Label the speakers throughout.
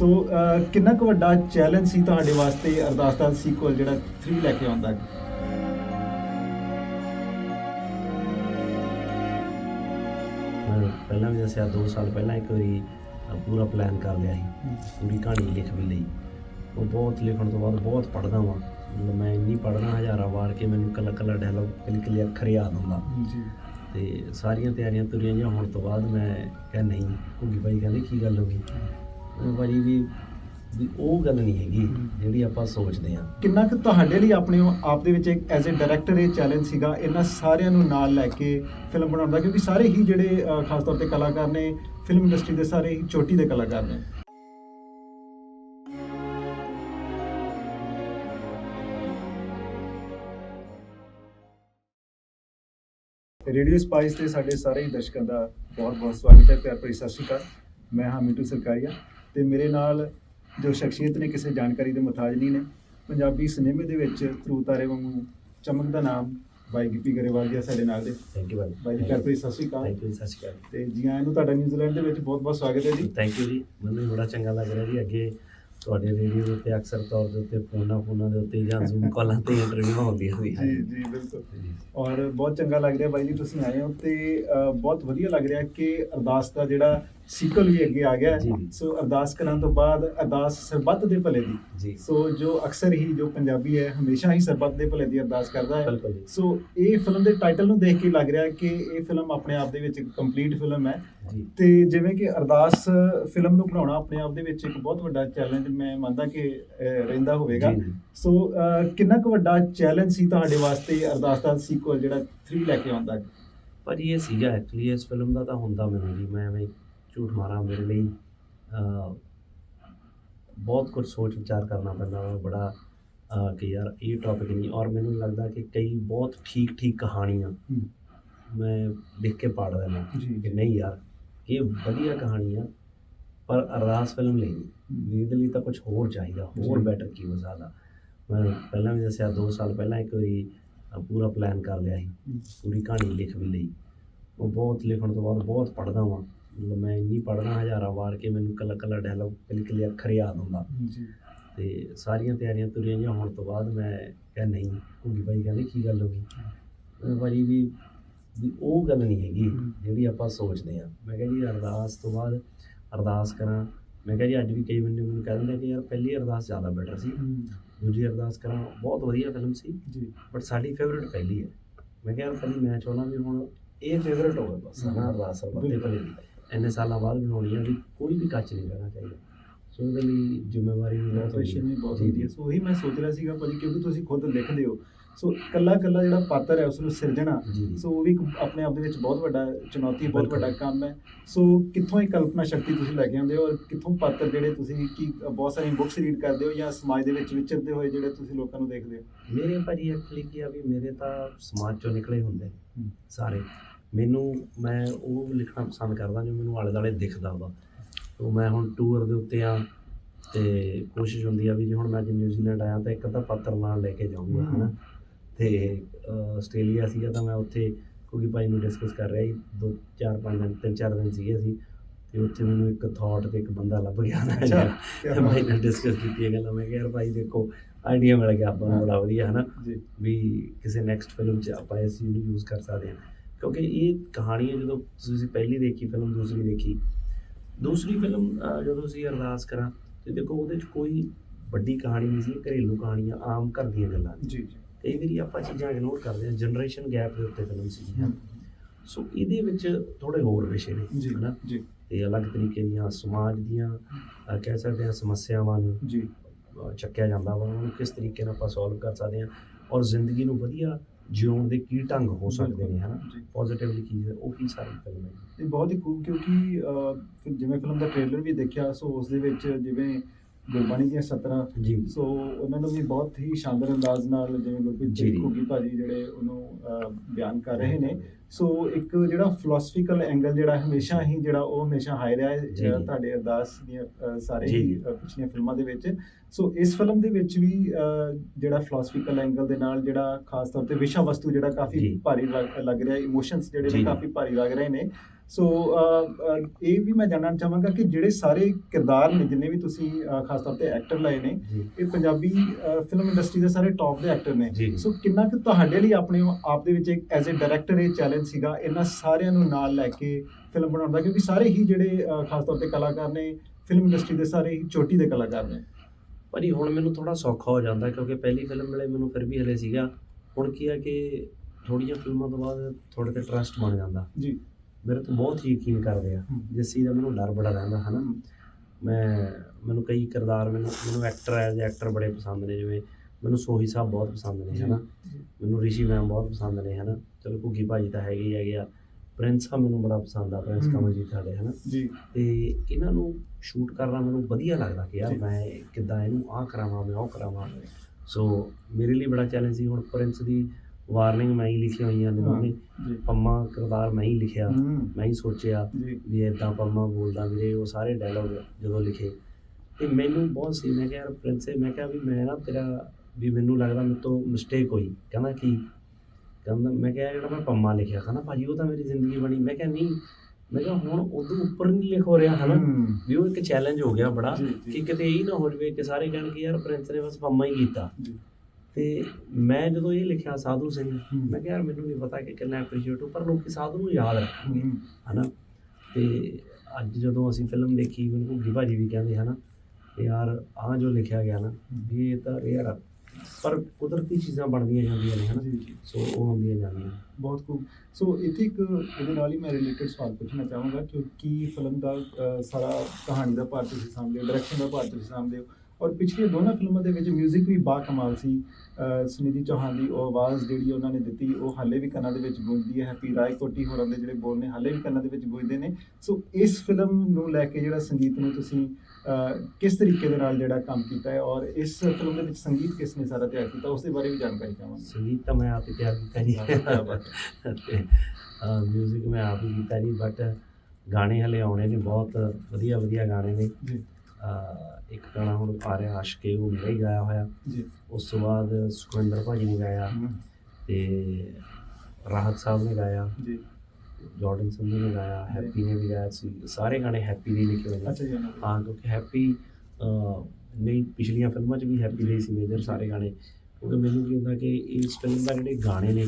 Speaker 1: ਸੋ ਕਿੰਨਾ ਕੁ ਵੱਡਾ ਚੈਲੰਜ ਸੀ ਤੁਹਾਡੇ ਵਾਸਤੇ ਅਰਦਾਸ ਦਾ ਸੀਕੁਅਲ ਜਿਹੜਾ 3 ਲੈ ਕੇ ਆਉਂਦਾ
Speaker 2: ਪਹਿਲਾਂ ਵੀ ਦੱਸਿਆ 2 ਸਾਲ ਪਹਿਲਾਂ ਇੱਕ ਵਾਰੀ ਪੂਰਾ ਪਲਾਨ ਕਰ ਲਿਆ ਸੀ ਪੂਰੀ ਕਹਾਣੀ ਲਿਖ ਵੀ ਲਈ। ਉਹ ਬਹੁਤ ਲਿਖਣ ਤੋਂ ਬਾਅਦ ਬਹੁਤ ਪੜ੍ਹਦਾ ਵਾਂ। ਮਤਲਬ ਮੈਂ ਇੰਨੀ ਪੜ੍ਹਨਾ ਹਜ਼ਾਰਾਂ ਵਾਰ ਕੇ ਮੈਨੂੰ ਕੱਲਾ ਕੱਲਾ ਡਾਇਲੌਗ ਕੱਲੀ ਕੱਲੀ ਅੱਖਰ ਯਾਦ ਹੁੰਦਾ।
Speaker 1: ਜੀ।
Speaker 2: ਤੇ ਸਾਰੀਆਂ ਤਿਆਰੀਆਂ ਤੁਰੀਆਂ ਜਿਹੀਆਂ ਹੋਣ ਤੋਂ ਬਾਅਦ ਮੈਂ ਕਿਹਾ ਨਹੀਂ ਘੁੱਗੀ ਭਾਈ ਕਹਿੰਦੇ ਕੀ ਗੱਲ ਹੋ ਗਈ? ਭਾਜੀ ਵੀ ਵੀ ਉਹ ਗੱਲ ਨਹੀਂ ਹੈਗੀ ਜਿਹੜੀ ਆਪਾਂ ਸੋਚਦੇ ਹਾਂ।
Speaker 1: ਕਿੰਨਾ ਕੁ ਤੁਹਾਡੇ ਲਈ ਆਪਣੇ ਆਪ ਦੇ ਵਿੱਚ ਇੱਕ ਐਜ਼ ਅ ਡਾਇਰੈਕਟਰ ਇਹ ਚੈਲੰਜ ਸੀਗਾ ਇਹਨਾਂ ਸਾਰਿਆਂ ਨੂੰ ਨਾਲ ਲੈ ਕੇ ਫਿਲਮ ਬਣਾਉਣ ਦਾ? ਕਿਉਂਕਿ ਸਾਰੇ ਹੀ ਜਿਹੜੇ ਖਾਸ ਤੌਰ ਤੇ ਕਲਾਕਾਰ ਨੇ ਫਿਲਮ ਇੰਡਸਟਰੀ ਦੇ ਸਾਰੇ ਹੀ ਚੋਟੀ ਦੇ ਕਲਾਕਾਰ ਨੇ। ਰੇਡੀਓ ਸਪਾਈਸ ਤੇ ਸਾਡੇ ਸਾਰੇ ਹੀ ਦਰਸ਼ਕਾਂ ਦਾ ਬਹੁਤ ਬਹੁਤ ਸਵਾਗਤ ਹੈ। ਪਿਆਰ ਭਰੀ ਸਤਿ ਸ਼੍ਰੀ ਅਕਾਲ। ਮੈਂ ਹਾਂ ਮਿੰਟੂ ਸਰਕਾਰੀਆ। ਤੇ ਮੇਰੇ ਨਾਲ ਜੋ ਸ਼ਖਸੀਅਤ ਨੇ ਕਿਸੇ ਜਾਣਕਾਰੀ ਦੇ ਮੁਤਾਜ ਨਹੀਂ ਨੇ। ਪੰਜਾਬੀ ਸਿਨੇਮੇ ਦੇ ਵਿੱਚ ਧਰੂ ਤਾਰੇ ਵਾਂਗੂ ਚਮਕਦਾ ਨਾਮ ਬਾਈ ਗਿੱਪੀ ਗਰੇਵਾਲ ਜੀ ਸਾਡੇ ਨਾਲ ਦੇ।
Speaker 2: ਥੈਂਕ ਯੂ ਭਾਈ।
Speaker 1: ਬਾਈ ਜੀ ਭਰੀ ਸਤਿ ਸ਼੍ਰੀ ਅਕਾਲ।
Speaker 2: ਥੈਂਕ ਯੂ ਸਤਿ ਸ਼੍ਰੀ ਅਕਾਲ।
Speaker 1: ਤੇ ਜੀ ਆਇਆਂ ਨੂੰ ਤੁਹਾਡਾ ਨਿਊਜ਼ੀਲੈਂਡ ਦੇ ਵਿੱਚ ਬਹੁਤ ਬਹੁਤ ਸਵਾਗਤ ਹੈ ਜੀ।
Speaker 2: ਥੈਂਕ ਯੂ ਜੀ। ਮੈਨੂੰ ਬੜਾ ਚੰਗਾ ਲੱਗ ਰਿਹਾ ਜੀ। ਅੱਗੇ ਤੁਹਾਡੇ ਰੇਡੀਓ ਦੇ ਉੱਤੇ ਅਕਸਰ ਤੌਰ ਦੇ ਉੱਤੇ ਫੋਨਾਂ ਫੋਨਾਂ ਦੇ ਉੱਤੇ ਜਾਂ ਜ਼ੂਮ ਕਾਲਾਂ ਤੇ ਇੰਟਰਵਿਊ ਹੁੰਦੀਆਂ ਸੀ।
Speaker 1: ਜੀ ਜੀ ਬਿਲਕੁਲ। ਔਰ ਬਹੁਤ ਚੰਗਾ ਲੱਗ ਰਿਹਾ ਬਾਈ ਜੀ ਤੁਸੀਂ ਆਏ ਹੋ ਤੇ ਬਹੁਤ ਵਧੀਆ ਲੱਗ ਰਿਹਾ ਕਿ ਅਰਦਾਸ ਦਾ ਜਿਹੜਾ ਸੀਕਵਲ ਵੀ ਅੱਗੇ ਆ ਗਿਆ। ਸੋ ਅਰਦਾਸ ਕਰਨ ਤੋਂ ਬਾਅਦ ਅਰਦਾਸ ਸਰਬੱਤ ਦੇ ਭਲੇ ਦੀ। ਸੋ ਜੋ ਅਕਸਰ ਹੀ ਜੋ ਪੰਜਾਬੀ ਹੈ ਹਮੇਸ਼ਾ ਹੀ ਸਰਬੱਤ ਦੇ ਭਲੇ ਦੀ ਅਰਦਾਸ ਕਰਦਾ ਹੈ। ਸੋ ਇਹ ਫਿਲਮ ਦੇ ਟਾਈਟਲ ਨੂੰ ਦੇਖ ਕੇ ਲੱਗ ਰਿਹਾ ਕਿ ਇਹ ਫਿਲਮ ਆਪਣੇ ਆਪ ਦੇ ਵਿੱਚ ਇੱਕ ਕੰਪਲੀਟ ਫਿਲਮ ਹੈ। ਤੇ ਜਿਵੇਂ ਕਿ ਅਰਦਾਸ ਫਿਲਮ ਨੂੰ ਬਣਾਉਣਾ ਆਪਣੇ ਆਪ ਦੇ ਵਿੱਚ ਇੱਕ ਬਹੁਤ ਵੱਡਾ ਚੈਲੰਜ ਮੈਂ ਮੰਨਦਾ ਕਿ ਰਹਿੰਦਾ ਹੋਵੇਗਾ। ਸੋ ਕਿੰਨਾ ਕੁ ਵੱਡਾ ਚੈਲੰਜ ਸੀ ਤੁਹਾਡੇ ਵਾਸਤੇ ਅਰਦਾਸ ਦਾ ਸੀਕੁਅਲ ਜਿਹੜਾ 3 ਲੈ ਕੇ ਆਉਂਦਾ
Speaker 2: ਪਰ ਇਹ ਸੀਗਾ ਐਕਚੁਅਲੀ ਇਸ ਫਿਲਮ ਦਾ ਤਾਂ ਹੁੰਦਾ ਮੈਨੂੰ ਜੀ। ਮੈਂ ਐਵੇਂ ਝੂਠ ਮਾਰਾਂ ਮੇਰੇ ਲਈ ਬਹੁਤ ਕੁਝ ਸੋਚ ਵਿਚਾਰ ਕਰਨਾ ਪੈਂਦਾ ਵਾ ਬੜਾ ਕਿ ਯਾਰ ਇਹ ਟੌਪਿਕ ਨਹੀਂ ਔਰ ਮੈਨੂੰ ਲੱਗਦਾ ਕਿ ਕਈ ਬਹੁਤ ਠੀਕ ਠੀਕ ਕਹਾਣੀਆਂ ਮੈਂ ਲਿਖ ਕੇ ਪਾੜ ਦੇਣਾ
Speaker 1: ਜੀ।
Speaker 2: ਕਿ ਨਹੀਂ ਯਾਰ ਇਹ ਵਧੀਆ ਕਹਾਣੀ ਆ ਪਰ ਅਰਦਾਸ ਫਿਲਮ ਲਈ ਨਹੀਂ। ਇਹਦੇ ਲਈ ਤਾਂ ਕੁਝ ਹੋਰ ਚਾਹੀਦਾ ਹੋਰ। ਬੈਟਰ ਕੀ ਹੋ ਸਕਦਾ। ਮੈਂ ਪਹਿਲਾਂ ਵੀ ਦੱਸਿਆ 2 ਸਾਲ ਪਹਿਲਾਂ ਇੱਕ ਵਾਰੀ ਪੂਰਾ ਪਲਾਨ ਕਰ ਲਿਆ ਸੀ ਪੂਰੀ ਕਹਾਣੀ ਲਿਖ ਵੀ ਲਈ। ਉਹ ਬਹੁਤ ਲਿਖਣ ਤੋਂ ਬਾਅਦ ਬਹੁਤ ਪੜ੍ਹਦਾ ਵਾਂ। ਮਤਲਬ ਮੈਂ ਇੰਨੀ ਪੜ੍ਹਨਾ ਹਜ਼ਾਰਾਂ ਵਾਰ ਕੇ ਮੈਨੂੰ ਕੱਲਾ ਕੱਲਾ ਡਾਇਲੌਗ ਕੱਲੀ ਕੱਲੀ ਅੱਖਰ ਯਾਦ ਹੁੰਦਾ।
Speaker 1: ਜੀ।
Speaker 2: ਤੇ ਸਾਰੀਆਂ ਤਿਆਰੀਆਂ ਤੁਰੀਆਂ ਜਿਹੀਆਂ ਹੋਣ ਤੋਂ ਬਾਅਦ ਮੈਂ ਕਿਹਾ ਨਹੀਂ ਘੁੱਗੀ ਭਾਈ ਕਹਿੰਦੇ ਕੀ ਗੱਲ ਹੋ ਗਈ? ਮੈਂ ਭਾਜੀ ਵੀ ਵੀ ਉਹ ਗੱਲ ਨਹੀਂ ਹੈਗੀ। ਜਿਹੜੀ ਆਪਾਂ ਸੋਚਦੇ ਆ ਮੈਂ ਕਿਹਾ ਜੀ ਅਰਦਾਸ ਤੋਂ ਬਾਅਦ ਅਰਦਾਸ ਕਰਾਂ। ਮੈਂ ਕਿਹਾ ਜੀ ਅੱਜ ਵੀ ਕਈ ਬੰਦੇ ਮੈਨੂੰ ਕਹਿ ਦਿੰਦੇ ਕਿ ਯਾਰ ਪਹਿਲੀ ਅਰਦਾਸ ਜ਼ਿਆਦਾ ਬੈਟਰ ਸੀ ਦੂਜੀ ਅਰਦਾਸ ਕਰਾਂ ਬਹੁਤ ਵਧੀਆ ਫਿਲਮ ਸੀ
Speaker 1: ਜੀ।
Speaker 2: ਬਟ ਸਾਡੀ ਫੇਵਰਿਟ ਪਹਿਲੀ ਹੈ। ਮੈਂ ਕਿਹਾ ਯਾਰ ਪਹਿਲੀ ਮੈਂ ਚਾਹੁੰਦਾ ਵੀ ਹੁਣ ਇਹ ਫੇਵਰਿਟ ਹੋਵੇ ਬਸ ਹਨਾ ਅਰਦਾਸ
Speaker 1: ਬਿਲਕੁਲ।
Speaker 2: ਭਲੇ ਦੀ। ਇੰਨੇ ਸਾਲਾਂ ਬਾਅਦ ਬਣਾਉਣੀ ਆ ਵੀ ਕੋਈ ਵੀ ਕੱਚ ਨਹੀਂ ਰਹਿਣਾ ਚਾਹੀਦਾ। ਸੋ ਉਹਦੇ ਲਈ ਜ਼ਿੰਮੇਵਾਰੀ ਵੀ ਬਹੁਤ
Speaker 1: ਪ੍ਰੈਪਰੇਸ਼ਨ ਵੀ ਬਹੁਤ ਹੁੰਦੀ ਹੈ ਸੋ ਉਹੀ ਮੈਂ ਸੋਚ ਰਿਹਾ ਸੀਗਾ ਭਾਜੀ ਕਿਉਂਕਿ ਤੁਸੀਂ ਖੁਦ ਲਿਖਦੇ ਹੋ। ਸੋ ਕੱਲਾ ਕੱਲਾ ਜਿਹੜਾ ਪਾਤਰ ਹੈ ਉਸ ਨੂੰ ਸਿਰਜਣਾ ਸੋ ਉਹ ਵੀ ਆਪਣੇ ਆਪ ਦੇ ਵਿੱਚ ਬਹੁਤ ਵੱਡਾ ਚੁਣੌਤੀ ਬਹੁਤ। ਵੱਡਾ ਕੰਮ ਹੈ। ਸੋ ਕਿੱਥੋਂ ਇਹ ਕਲਪਨਾ ਸ਼ਕਤੀ ਤੁਸੀਂ ਲੈ ਕੇ ਆਉਂਦੇ ਹੋ ਔਰ ਕਿੱਥੋਂ ਪਾਤਰ ਜਿਹੜੇ ਤੁਸੀਂ ਕੀ ਬਹੁਤ ਸਾਰੀਆਂ ਬੁੱਕਸ ਰੀਡ ਕਰਦੇ ਹੋ ਜਾਂ ਸਮਾਜ ਦੇ ਵਿੱਚ ਵਿਚਰਦੇ ਹੋਏ ਜਿਹੜੇ ਤੁਸੀਂ ਲੋਕਾਂ ਨੂੰ ਦੇਖਦੇ ਹੋ?
Speaker 2: ਮੇਰੇ ਭਾਜੀ ਐਕਚੁਅਲੀ ਕੀ ਆ ਵੀ ਮੇਰੇ ਤਾਂ ਸਮਾਜ ਚੋਂ ਨਿਕਲੇ ਹੁੰਦੇ। ਸਾਰੇ। ਮੈਨੂੰ ਮੈਂ ਉਹ ਲਿਖਣਾ ਪਸੰਦ ਕਰਦਾ ਜੋ ਮੈਨੂੰ ਆਲੇ ਦੁਆਲੇ ਦਿਖਦਾ ਉਹਦਾ। ਤੋਂ ਮੈਂ ਹੁਣ ਟੂਰ ਦੇ ਉੱਤੇ ਆ ਤੇ ਕੋਸ਼ਿਸ਼ ਹੁੰਦੀ ਆ ਵੀ ਜੇ ਹੁਣ ਮੈਂ ਅੱਜ ਨਿਊਜ਼ੀਲੈਂਡ ਆਇਆ ਤਾਂ ਇੱਕ ਅੱਧਾ ਪੱਤਰ ਨਾਲ ਲੈ ਕੇ ਜਾਊਂਗਾ। ਹਨਾ। ਤੇ ਆਸਟ੍ਰੇਲੀਆ ਸੀਗਾ ਤਾਂ ਮੈਂ ਉੱਥੇ ਕਿਉਂਕਿ ਭਾਈ ਨੂੰ ਡਿਸਕਸ ਕਰ ਰਿਹਾ ਸੀ ਦੋ ਚਾਰ ਪੰਜ ਦਿਨ ਤਿੰਨ ਚਾਰ ਦਿਨ ਸੀਗੇ ਅਸੀਂ ਤੇ ਉੱਥੇ ਮੈਨੂੰ ਇੱਕ ਥਾਟ ਤੇ ਇੱਕ ਬੰਦਾ ਲੱਭ ਗਿਆ ਨਾ
Speaker 1: ਅੱਛਾ,
Speaker 2: ਤੇ ਭਾਈ ਨਾਲ ਡਿਸਕਸ ਕੀਤੀ ਇਹ ਗੱਲ ਮੈਂ ਕਿਹਾ ਯਾਰ ਭਾਈ ਦੇਖੋ ਆਈਡੀਆ ਮਿਲ ਗਿਆ ਆਪਾਂ ਨੂੰ ਬੜਾ ਵਧੀਆ ਹਨਾ।
Speaker 1: ਜੀ।
Speaker 2: ਵੀ ਕਿਸੇ ਨੈਕਸਟ ਫਿਲਮ 'ਚ ਆਪਾਂ ਇਸ ਨੂੰ ਯੂਜ਼ ਕਰ ਸਕਦੇ ਹਾਂ। ਕਿਉਂਕਿ ਇਹ ਕਹਾਣੀ ਜਦੋਂ ਤੁਸੀਂ ਪਹਿਲੀ ਦੇਖੀ ਫਿਲਮ ਦੂਸਰੀ ਦੇਖੀ ਦੂਸਰੀ ਫਿਲਮ ਜਦੋਂ ਅਸੀਂ ਅਰਦਾਸ ਕਰਾਂ ਤੇ ਦੇਖੋ ਉਹਦੇ 'ਚ ਕੋਈ ਵੱਡੀ ਕਹਾਣੀ ਨਹੀਂ ਸੀ ਘਰੇਲੂ ਕਹਾਣੀਆਂ ਆਮ ਘਰ ਦੀਆਂ ਗੱਲਾਂ।
Speaker 1: ਜੀ ਜੀ।
Speaker 2: ਕਈ ਵਾਰੀ ਆਪਾਂ ਚੀਜ਼ਾਂ ਇਗਨੋਰ ਕਰਦੇ ਹਾਂ ਜਨਰੇਸ਼ਨ ਗੈਪ ਦੇ ਉੱਤੇ ਫਿਲਮ ਸੀ ਸੋ ਇਹਦੇ ਵਿੱਚ ਥੋੜੇ ਹੋਰ ਵਿਸ਼ੇ ਨੇ
Speaker 1: ਜੀ
Speaker 2: ਹਨਾ
Speaker 1: ਜੀ।
Speaker 2: ਤੇ ਅਲੱਗ ਤਰੀਕੇ ਦੀਆਂ ਸਮਾਜ ਦੀਆਂ ਕਹਿ ਸਕਦੇ ਹਾਂ ਸਮੱਸਿਆਵਾਂ ਨੂੰ
Speaker 1: ਜੀ।
Speaker 2: ਚੱਕਿਆ ਜਾਂਦਾ ਵਾ ਉਹਨੂੰ ਕਿਸ ਤਰੀਕੇ ਨਾਲ ਆਪਾਂ ਸੋਲਵ ਕਰ ਸਕਦੇ ਹਾਂ ਔਰ ਜ਼ਿੰਦਗੀ ਨੂੰ ਵਧੀਆ ਜਿਉਣ ਦੇ ਕੀ ਢੰਗ ਹੋ ਸਕਦੇ ਨੇ ਹਨਾ? ਪੋਜ਼ਿਟਿਵਲੀ ਕੀ ਹੈ ਉਹ ਕੀ ਸਾਰੀ ਫਿਲਮ ਹੈ?
Speaker 1: ਇਹ ਬਹੁਤ ਹੀ ਖੂਬ ਕਿਉਂਕਿ ਜਿਵੇਂ ਫਿਲਮ ਦਾ ਟ੍ਰੇਲਰ ਵੀ ਦੇਖਿਆ ਸੋ ਉਸ ਦੇ ਵਿੱਚ ਜਿਵੇਂ ਗੁਰਬਾਣੀ ਦੀਆਂ ਸਤਰਾਂ
Speaker 2: ਜੀ
Speaker 1: ਸੋ ਉਹਨਾਂ ਨੂੰ ਵੀ ਬਹੁਤ ਹੀ ਸ਼ਾਨਦਾਰ ਅੰਦਾਜ਼ ਨਾਲ ਜਿਵੇਂ ਗੁਰਪ੍ਰੀਤ
Speaker 2: ਜੀ।
Speaker 1: ਘੁੱਗੀ ਭਾਜੀ ਜਿਹੜੇ ਉਹਨੂੰ ਬਿਆਨ ਕਰ ਰਹੇ ਨੇ ਸੋ ਇੱਕ ਜਿਹੜਾ ਫਿਲਾਸਫੀਕਲ ਐਂਗਲ ਜਿਹੜਾ ਹਮੇਸ਼ਾ ਹੀ ਜਿਹੜਾ ਉਹ ਹਮੇਸ਼ਾ ਹਾਈ ਰਿਹਾ ਹੈ। ਤੁਹਾਡੇ ਅਰਦਾਸ ਦੀਆਂ ਸਾਰੇ ਹੀ ਪਿਛਲੀਆਂ ਫਿਲਮਾਂ ਦੇ ਵਿੱਚ ਸੋ ਇਸ ਫਿਲਮ ਦੇ ਵਿੱਚ ਵੀ ਜਿਹੜਾ ਫਿਲਾਸਫੀਕਲ ਐਂਗਲ ਦੇ ਨਾਲ ਜਿਹੜਾ ਖਾਸ ਤੌਰ ਤੇ ਵਿਸ਼ਾ ਵਸਤੂ ਜਿਹੜਾ ਕਾਫੀ। ਭਾਰੀ ਲੱਗ ਰਿਹਾ ਇਮੋਸ਼ਨਸ ਜਿਹੜੇ ਨੇ। ਕਾਫੀ ਭਾਰੀ ਲੱਗ ਰਹੇ ਨੇ ਸੋ ਇਹ ਵੀ ਮੈਂ ਜਾਣਨਾ ਚਾਹਾਂਗਾ ਕਿ ਜਿਹੜੇ ਸਾਰੇ ਕਿਰਦਾਰ ਨੇ ਜਿੰਨੇ ਵੀ ਤੁਸੀਂ ਖਾਸ ਤੌਰ ਤੇ ਐਕਟਰ ਲਏ ਨੇ ਇਹ ਪੰਜਾਬੀ ਫਿਲਮ ਇੰਡਸਟਰੀ ਦੇ ਸਾਰੇ ਟੌਪ ਦੇ ਐਕਟਰ ਨੇ। ਸੋ ਕਿੰਨਾ ਕਿ ਤੁਹਾਡੇ ਲਈ ਆਪਣੇ ਆਪ ਦੇ ਵਿੱਚ ਇੱਕ ਐਜ਼ ਅ ਡਾਇਰੈਕਟਰ ਇਹ ਚੈਲੰਜ ਸੀਗਾ ਇਹਨਾਂ ਸਾਰਿਆਂ ਨੂੰ ਨਾਲ ਲੈ ਕੇ ਫਿਲਮ ਬਣਾਉਣ ਦਾ? ਕਿਉਂਕਿ ਸਾਰੇ ਹੀ ਜਿਹੜੇ ਖਾਸ ਤੌਰ ਤੇ ਕਲਾਕਾਰ ਨੇ ਫਿਲਮ ਇੰਡਸਟਰੀ ਦੇ ਸਾਰੇ ਹੀ ਚੋਟੀ ਦੇ ਕਲਾਕਾਰ ਨੇ।
Speaker 2: ਭਾਜੀ ਹੁਣ ਮੈਨੂੰ ਥੋੜਾ ਸੌਖਾ ਹੋ ਜਾਂਦਾ ਕਿਉਂਕਿ ਪਹਿਲੀ ਫਿਲਮ ਵੇਲੇ ਮੈਨੂੰ ਫਿਰ ਵੀ ਹਲੇ ਸੀਗਾ। ਹੁਣ ਕੀ ਆ ਕਿ ਥੋੜੀਆਂ ਫਿਲਮਾਂ ਤੋਂ ਬਾਅਦ ਥੋੜੇ ਤੇ ਟਰਸਟ ਬਣ ਜਾਂਦਾ।
Speaker 1: ਜੀ।
Speaker 2: ਮੇਰੇ ਤੋਂ ਬਹੁਤ ਹੀ ਯਕੀਨ ਕਰਦੇ ਆ। ਜਿਸ ਦਾ ਮੈਨੂੰ ਡਰ ਬੜਾ ਰਹਿੰਦਾ ਹਨਾ? ਮੈਂ ਮੈਨੂੰ ਕਈ ਕਿਰਦਾਰ ਮੈਨੂੰ ਮੈਨੂੰ ਐਕਟਰ ਐਜ਼ ਐਕਟਰ ਬੜੇ ਪਸੰਦ ਨੇ ਜਿਵੇਂ ਮੈਨੂੰ ਸੋਹੀ ਸਾਹਿਬ ਬਹੁਤ ਪਸੰਦ ਨੇ। ਹਨਾ? ਮੈਨੂੰ ਰਿਸ਼ੀ ਮੈਮ ਬਹੁਤ ਪਸੰਦ ਨੇ ਹਨਾ? ਚਲੋ ਘੁੱਗੀ ਭਾਜੀ ਤਾਂ ਹੈਗੇ ਹੀ ਹੈਗੇ ਆ। ਪ੍ਰਿੰਸ ਸਾਹਿਬ ਮੈਨੂੰ ਬੜਾ ਪਸੰਦ ਆ ਪ੍ਰਿੰਸ। ਕਮਲਜੀਤ ਸਾਡੇ ਹਨਾ?
Speaker 1: ਜੀ।
Speaker 2: ਤੇ ਇਹਨਾਂ ਨੂੰ ਸ਼ੂਟ ਕਰਨਾ ਮੈਨੂੰ ਵਧੀਆ ਲੱਗਦਾ ਕਿ ਯਾਰ। ਮੈਂ ਕਿੱਦਾਂ ਇਹਨੂੰ ਆਹ ਕਰਾਵਾਂ ਮੈਂ ਉਹ ਕਰਾਵਾਂ। ਸੋ ਮੇਰੇ ਲਈ ਬੜਾ ਚੈਲੰਜ ਸੀ ਹੁਣ ਪ੍ਰਿੰਸ ਦੀ ਵਾਰਨਿੰਗ ਮੈਂ ਹੀ ਲਿਖੀ ਹੋਈਆਂ ਨੇ। ਦੋਨੇ ਪੰਮਾ ਕਿਰਦਾਰ ਮੈਂ ਹੀ ਲਿਖਿਆ। ਮੈਂ ਹੀ ਸੋਚਿਆ ਵੀ ਇਦਾਂ ਪੰਮਾ ਬੋਲਦਾ ਵੀਰੇ ਉਹ ਸਾਰੇ ਡਾਇਲੌਗ ਜਦੋਂ ਲਿਖੇ। ਤੇ ਮੈਨੂੰ ਬਹੁਤ ਸੀ ਮੈਂ ਕਿਹਾ ਯਾਰ ਪ੍ਰਿੰਸੇ ਮੈਂ ਕਿਹਾ ਵੀ ਮੈਂ ਨਾ ਤੇਰਾ ਵੀ ਮੈਨੂੰ ਲੱਗਦਾ ਮੇਰੇ ਤੋਂ ਮਿਸਟੇਕ ਹੋਈ। ਕਹਿੰਦਾ ਕੀ? ਕਹਿੰਦਾ ਮੈਂ ਕਿਹਾ ਜਿਹੜਾ ਮੈਂ ਪੰਮਾ ਲਿਖਿਆ ਕਹਿੰਦਾ ਭਾਜੀ ਉਹ ਤਾਂ ਮੇਰੀ ਜ਼ਿੰਦਗੀ ਬਣੀ। ਮੈਂ ਕਿਹਾ ਨਹੀਂ ਮੈਂ ਕਿਹਾ ਹੁਣ ਉਦੋਂ ਉੱਪਰ ਨਹੀਂ ਲਿਖ ਹੋ ਰਿਹਾ ਹਨਾ। ਵੀ ਉਹ ਇੱਕ ਚੈਲੰਜ ਹੋ ਗਿਆ ਬੜਾ। ਕਿ ਕਿਤੇ ਇਹ ਨਾ ਹੋ ਜਵੇ ਕਿ ਸਾਰੇ ਕਹਿਣ ਕਿ ਯਾਰ ਪ੍ਰਿੰਸ ਨੇ ਬਸ ਪੰਮਾ ਹੀ ਕੀਤਾ। ਤੇ ਮੈਂ ਜਦੋਂ ਇਹ ਲਿਖਿਆ ਸਾਧੂ ਸਿੰਘ। ਮੈਂ ਕਿਹਾ ਯਾਰ ਮੈਨੂੰ ਨਹੀਂ ਪਤਾ ਕਿ ਕਿੰਨਾ ਐਪਰੀਸ਼ੀਏਟ ਹੋ ਪਰ ਲੋਕੀ ਸਾਧੂ ਨੂੰ ਯਾਦ ਰੱਖਣਗੇ ਹਨਾ? ਤੇ ਅੱਜ ਜਦੋਂ ਅਸੀਂ ਫਿਲਮ ਦੇਖੀ ਮੈਨੂੰ ਘੁੱਗੀ ਭਾਜੀ ਵੀ ਕਹਿੰਦੇ ਹਨਾ ਯਾਰ ਆਹ ਜੋ ਲਿਖਿਆ ਗਿਆ ਨਾ ਵੀ ਇਹ ਤਾਂ ਯਾਰ ਪਰ ਕੁਦਰਤੀ ਚੀਜ਼ਾਂ ਬਣਦੀਆਂ ਜਾਂਦੀਆਂ ਨੇ ਹਨਾ? ਸੋ ਉਹ ਹੁੰਦੀਆਂ ਜਾਂਦੀਆਂ।
Speaker 1: ਬਹੁਤ ਖੂਬ ਸੋ ਇੱਥੇ ਇੱਕ ਇਹਦੇ ਨਾਲ ਹੀ ਮੈਂ ਰਿਲੇਟਡ ਸਵਾਲ ਪੁੱਛਣਾ ਚਾਹਾਂਗਾ ਕਿ ਕੀ ਫਿਲਮ ਦਾ ਸਾਰਾ ਕਹਾਣੀ ਦਾ ਭਾਰ ਤੁਸੀਂ ਸਾਹਮਣੇ ਡਾਇਰੈਕਸ਼ਨ ਦਾ ਭਾਰ ਤੁਸੀਂ ਸਾਹਮਣੇ ਹੋ? ਔਰ ਪਿਛਲੀਆਂ ਦੋਨਾਂ ਫਿਲਮਾਂ ਦੇ ਵਿੱਚ 뮤직 ਵੀ ਬਾ ਕਮਾਲ ਸੀ। ਅ, ਸੁਨਿਧੀ ਚੌਹਾਨ ਦੀ ਉਹ ਆਵਾਜ਼ ਜਿਹੜੀ ਉਹਨਾਂ ਨੇ ਦਿੱਤੀ ਉਹ ਹਾਲੇ ਵੀ ਕੰਨਾਂ ਦੇ ਵਿੱਚ ਗੂੰਜਦੀ ਹੈ। ਹੈਪੀ ਰਾਏ ਕੋਟੀ ਹੋਰਾਂ ਦੇ ਜਿਹੜੇ ਬੋਲ ਨੇ ਹਾਲੇ ਵੀ ਕੰਨਾਂ ਦੇ ਵਿੱਚ ਗੂੰਜਦੇ ਨੇ। ਸੋ ਇਸ ਫਿਲਮ ਨੂੰ ਲੈ ਕੇ ਜਿਹੜਾ ਸੰਗੀਤ ਨੂੰ ਤੁਸੀਂ ਕਿਸ ਤਰੀਕੇ ਦੇ ਨਾਲ ਜਿਹੜਾ ਕੰਮ ਕੀਤਾ ਹੈ ਔਰ ਇਸ ਫਿਲਮ ਦੇ ਵਿੱਚ ਸੰਗੀਤ ਕਿਸ ਨੇ ਸਾਰਾ ਤਿਆਰ ਕੀਤਾ ਉਸ ਦੇ ਬਾਰੇ ਵੀ ਜਾਣਕਾਰੀ ਚਾਹਾਂਗੇ।
Speaker 2: ਸੰਗੀਤ ਤਾਂ ਮੈਂ ਆਪ ਹੀ ਤਿਆਰ ਕੀਤਾ ਜੀ। ਤੇ ਮਿਊਜ਼ਿਕ ਮੈਂ ਆਪ ਹੀ ਕੀਤਾ ਜੀ ਬਟ ਗਾਣੇ ਹਲੇ ਆਉਣੇ ਨੇ ਬਹੁਤ ਵਧੀਆ ਵਧੀਆ ਗਾਣੇ ਨੇ।
Speaker 1: ਜੀ।
Speaker 2: ਇੱਕ ਗਾਣਾ ਹੁਣ ਆ ਰਿਹਾ ਆਸ਼ਕੇ ਉਹ ਮੇਰਾ ਹੀ ਗਾਇਆ ਹੋਇਆ।
Speaker 1: ਜੀ।
Speaker 2: ਉਸ ਤੋਂ ਬਾਅਦ ਸੁਖਵਿੰਦਰ ਭਾਜੀ ਨੇ ਗਾਇਆ ਤੇ ਰਾਹਤ ਸਾਹਿਬ ਨੇ ਗਾਇਆ
Speaker 1: ਜੀ।
Speaker 2: ਜਾਰਡਨ ਸੰਧੂ ਨੇ ਗਾਇਆ ਹੈਪੀ ਨੇ ਵੀ ਗਾਇਆ ਸੀ ਸਾਰੇ ਗਾਣੇ ਹੈਪੀ ਦੇ ਲਿਖੇ ਹੋਏ ਨੇ। ਹਾਂ ਕਿਉਂਕਿ ਹੈਪੀ ਨਹੀਂ ਪਿਛਲੀਆਂ ਫਿਲਮਾਂ 'ਚ ਵੀ ਹੈਪੀ ਦੇ ਸੀ ਮੇਜਰ ਸਾਰੇ ਗਾਣੇ ਕਿਉਂਕਿ ਮੈਨੂੰ ਕੀ ਹੁੰਦਾ ਕਿ ਇਸ ਫਿਲਮ ਦਾ ਜਿਹੜੇ ਗਾਣੇ ਨੇ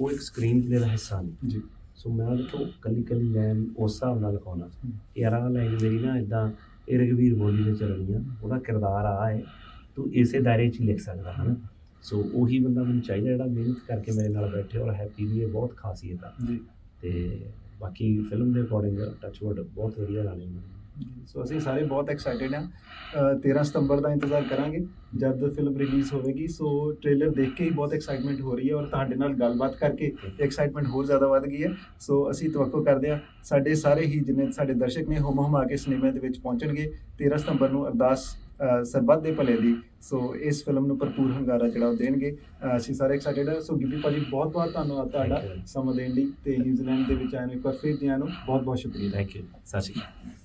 Speaker 2: ਉਹ ਇੱਕ ਸਕਰੀਨ ਪਲੇ ਦਾ ਹਿੱਸਾ ਨੇ।
Speaker 1: ਜੀ।
Speaker 2: ਸੋ ਮੈਂ ਉਹਦੇ ਤੋਂ ਕੱਲੀ ਕੱਲੀ ਲਾਈਨ ਉਸ ਹਿਸਾਬ ਨਾਲ ਲਿਖਾਉਣਾ। ਕਿ ਯਾਰ ਲਾਈਨ ਮੇਰੀ ਨਾ ਇਦਾਂ ਇਹ ਰਘਵੀਰ ਬੋਲੀ ਤੇ ਚੱਲਣੀ ਆ ਉਹਦਾ ਕਿਰਦਾਰ ਆ ਹੈ ਤੂੰ ਇਸੇ ਦਾਇਰੇ 'ਚ ਲਿਖ ਸਕਦਾ ਹਨਾ? ਸੋ ਉਹੀ ਬੰਦਾ ਮੈਨੂੰ ਚਾਹੀਦਾ ਜਿਹੜਾ ਮਿਹਨਤ ਕਰਕੇ ਮੇਰੇ ਨਾਲ ਬੈਠੇ ਔਰ ਹੈਪੀ ਦੀ ਇਹ ਬਹੁਤ ਖਾਸੀਅਤ ਆ।
Speaker 1: ਜੀ।
Speaker 2: ਤੇ ਬਾਕੀ ਫਿਲਮ ਦੇ ਅਕੋਰਡਿੰਗ ਟੱਚਵੁੱਡ ਬਹੁਤ ਵਧੀਆ ਗਾਣੇ ਨੇ
Speaker 1: ਸੋ ਅਸੀਂ ਸਾਰੇ ਬਹੁਤ ਐਕਸਾਈਟਿਡ ਹਾਂ। ਅ, 13 ਸਤੰਬਰ ਦਾ ਇੰਤਜ਼ਾਰ ਕਰਾਂਗੇ ਜਦ ਫਿਲਮ ਰਿਲੀਜ਼ ਹੋਵੇਗੀ। ਸੋ ਟ੍ਰੇਲਰ ਦੇਖ ਕੇ ਹੀ ਬਹੁਤ ਐਕਸਾਈਟਮੈਂਟ ਹੋ ਰਹੀ ਹੈ ਔਰ ਤੁਹਾਡੇ ਨਾਲ ਗੱਲਬਾਤ ਕਰਕੇ ਐਕਸਾਈਟਮੈਂਟ ਹੋਰ ਜ਼ਿਆਦਾ ਵੱਧ ਗਈ ਹੈ। ਸੋ ਅਸੀਂ ਤਵੱਕੋ ਕਰਦੇ ਹਾਂ ਸਾਡੇ ਸਾਰੇ ਹੀ ਜਿੰਨੇ ਸਾਡੇ ਦਰਸ਼ਕ ਨੇ ਹੁਮ ਹੁਮਾ ਕੇ ਸਿਨੇਮਾ ਦੇ ਵਿੱਚ ਪਹੁੰਚਣਗੇ। 13 ਸਤੰਬਰ ਨੂੰ ਅਰਦਾਸ ਸਰਬੱਤ ਦੇ ਭਲੇ ਦੀ। ਸੋ ਇਸ ਫਿਲਮ ਨੂੰ ਭਰਪੂਰ ਹੰਗਾਰਾ ਜਿਹੜਾ ਉਹ ਦੇਣਗੇ ਅਸੀਂ ਸਾਰੇ ਐਕਸਾਈਟਿਡ ਹਾਂ। ਸੋ ਗਿੱਪੀ ਭਾਜੀ ਬਹੁਤ ਬਹੁਤ ਧੰਨਵਾਦ ਤੁਹਾਡਾ. ਸਮਾਂ ਦੇਣ ਲਈ ਤੇ ਨਿਊਜ਼ੀਲੈਂਡ ਦੇ ਵਿੱਚ ਆਏ ਨੂੰ ਇੱਕ ਵਾਰ ਫਿਰ ਦਿਆਂ ਨੂੰ। ਬਹੁਤ ਬਹੁਤ ਸ਼ੁਕਰੀਆ।
Speaker 2: ਥੈਂਕ ਯੂ ਸਤਿ ਸ਼੍ਰੀ ਅਕਾਲ।